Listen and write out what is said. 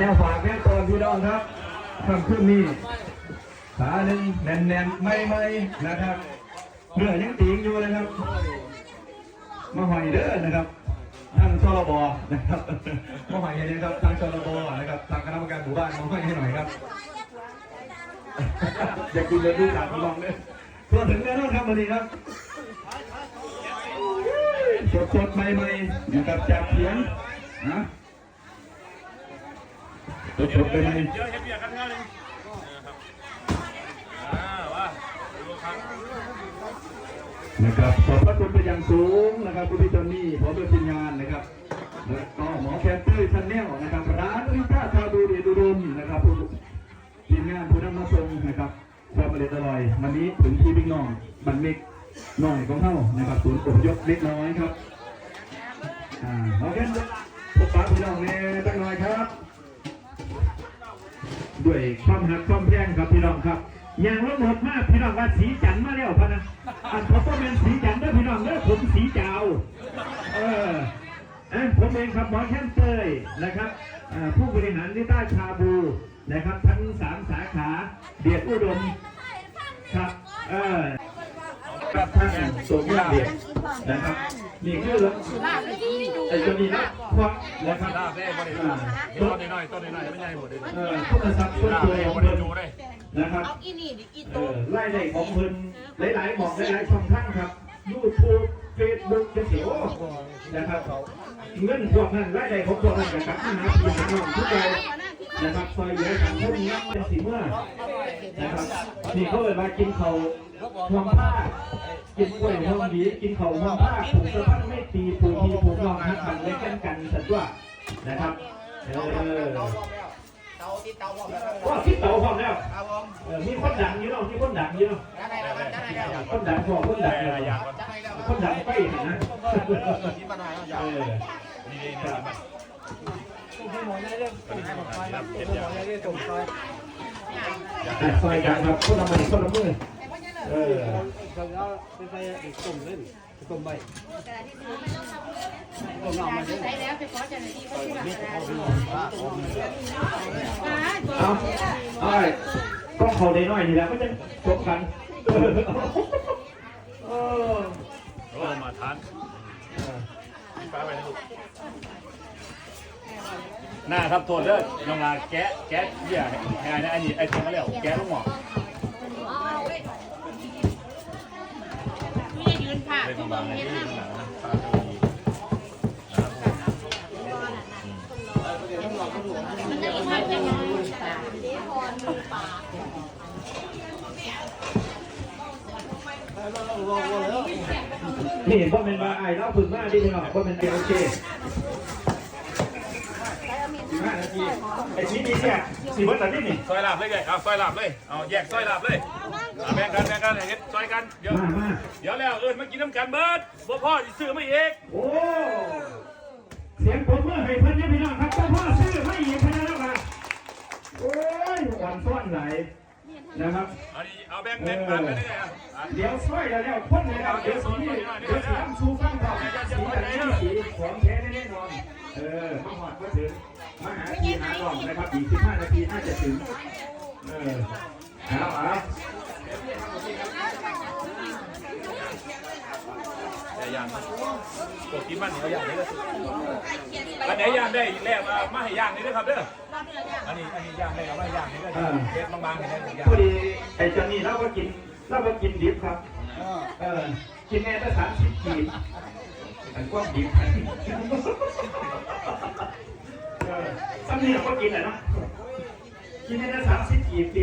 แนวฝากแนวตอนพี่น้องครับคำขึ้นนี่ขาหนึ่งแน่นๆไม่ไม่นะครับเนื้อยังตีงอยู่เลยครับ มาหอยเด้อนะครับทางชลบนะครับมาหอยอย่างนี้ครับทางชลบนะครับทางคณะกรรมการหมู่บ้านมาหอยให้หน่อยครับอยากกินเลยดูจากลองเลยตัวถึงแน่นอนครับวันนี้ครับสดสดๆใหม่ๆนะครับจากเสียงนะ สดสดๆใหม่เยอะเฮ็ดเบียร์กันเท่านึงนะครับอ่าว่าดูครับนะครับขอบพระคุณเป็นอย่างสูงนะครับคุณพี่จอนนี่พร้อมด้วยทีมงานนะครับแล้วก็หมอแคนเตอร์ชันแนลนะครับร้านลิต้าชาบูเดดูดมนะครับทีมงานผู้นำมาส่งนะครับความอร่อยวันนี้ถึงที่บิ๊กน้องบันเมกหน่อยของเท่านะครับศูนย์อพยพเล็กน้อยครับอ่าโอเคพบปะพี่น้อง ด้วยความหักความแพงครับพี่น้องครับอย่างละหมดมากพี่น้องว่าสีจันทร์มาแล้วพะนะอันผมก็เป็นสีจันทร์เด้อพี่น้องเด้อผมสีจาวเอออะผมเองครับหมอแคนเตยนะครับผู้บริหารลิต้าชาบูนะครับทั้งสามสาขาเดียดอุดมครับเออ กับท่านสมยาเดียดนะครับนี่คือไอ้ตัวนี้นะควักนะครับลาบได้บ่ได้ดูอ่าเห็นต้นน้อยๆต้นน้อยๆไม่ใหญ่หมดเลยเอ่อโทรศัพท์ส่วนลาบตัวได้ของบ่ได้เพิ่นดูได้นะครับเอาอีนี่ดิอีเอโตอไล่ได้ของเพิ่นหลายๆหมอกหลายๆช่องทางครับยูทูบเฟซบุ๊กจะเสียวนะครับเงินพวกนั้นไล่ได้ของพวกนั้นกับกับหาพี่หาน้องทุกใจ นะครับซอยเหลือกันพวกนี้เป็นสีเมื่อนะครับนี่เขาเลยมากินเขาทวงผ้ากินกล้วยทวงดีกินเขาทวงผ้าผูกสะพันไม่ตีผูกทีผูกนองหักกันเล่นกันกันสัตว์ว่านะครับเออเตาที่เตาพร้อมแล้วครับว่าพร้อมแล้วมีคนดังอยู่เนาะมีคนดังอยู่เนาะคนดังพอคนดังได้เลยหลายอย่างคนดังไปนะ ที่บ้านนายครัเออนี่นี่นี่มันเฮ็ดอย่างแต่ซอยกันครับคนละไม้คนละมือเออใช้แล้วไปขอเจ้าหน้าที่เขาที่หลักการเอาไอ้ต้องเขาได้น้อยนี่แหละก็จะจบกันเออโอ้มาทานฟ้าไปนะลูก หน้าครับโทษเด้อน้องลาแกะแกะเหี้ยให้ไอ้นะอันนี้ไอ้ทำมาแล้วแกะลูกหมอกนี่ยืนผ่าเป็นทุกบางคนๆในเห็นที่นะหนังนะฟ้าจะดีนะครับมันจะอีกภาพยังไงนี่เห็นว่าเป็นมาไอ้เล่าฝึกมากดีเนาะว่าเป็นเดียโอเคานาทีไอ้ชี้นี้เนี่ยสี่วันแต่นี่นี่ซอยลาบเลยไงเอาซอยลาบเลยเอาแยกซอยลาบเลยเอาแบ่งกันแบ่งกันเฮ็ดซอยกันเดี๋ยวมามาเดี๋ยวแล้วเอิญมากินน้ำกันเบิร์ดบ่พ่อสิซื้อมาอีกโอ้เสียงผมเมื่อให้เพื่อนเนี่ยพี่น้องครับเจ้าพ่อซื้อไม่อีกพนันแล้วกันโอ้ยหวานซ่อนไหลนะครับเอาดิเอาแบ่งแบ่งกันไปเลยอะอะเดี๋ยวช่วยแล้วแล้วพ่นเลยแล้วเดี๋ยวสีเดี๋ยวสีทำชูฟังก่อนสีแบบนี้สีของแท้แน่นอนเออมาหอดมาถึง มาหาทีหากล่องนะครับอีก15นาทีน่าจะถึง เออเอาเอาแต่ยางปกติมันเอาย่างนี่ก็อันไหนย่างได้แลกมามาให้ย่างนี่ด้วยครับเด้ออันนี้อันนี้ย่างได้เอามาให้ย่างนี่ก็เฮ็ดบางๆให้ได้ทุกอย่างพอดีไอ้เจานี่เราก็กินเราก็กินดิบครับ เออกินแน่ตั้งสามสิบกีบอันกว้างดิบ นี่เราก็กินแหละเนาะกินได้สามสิบกี่ปี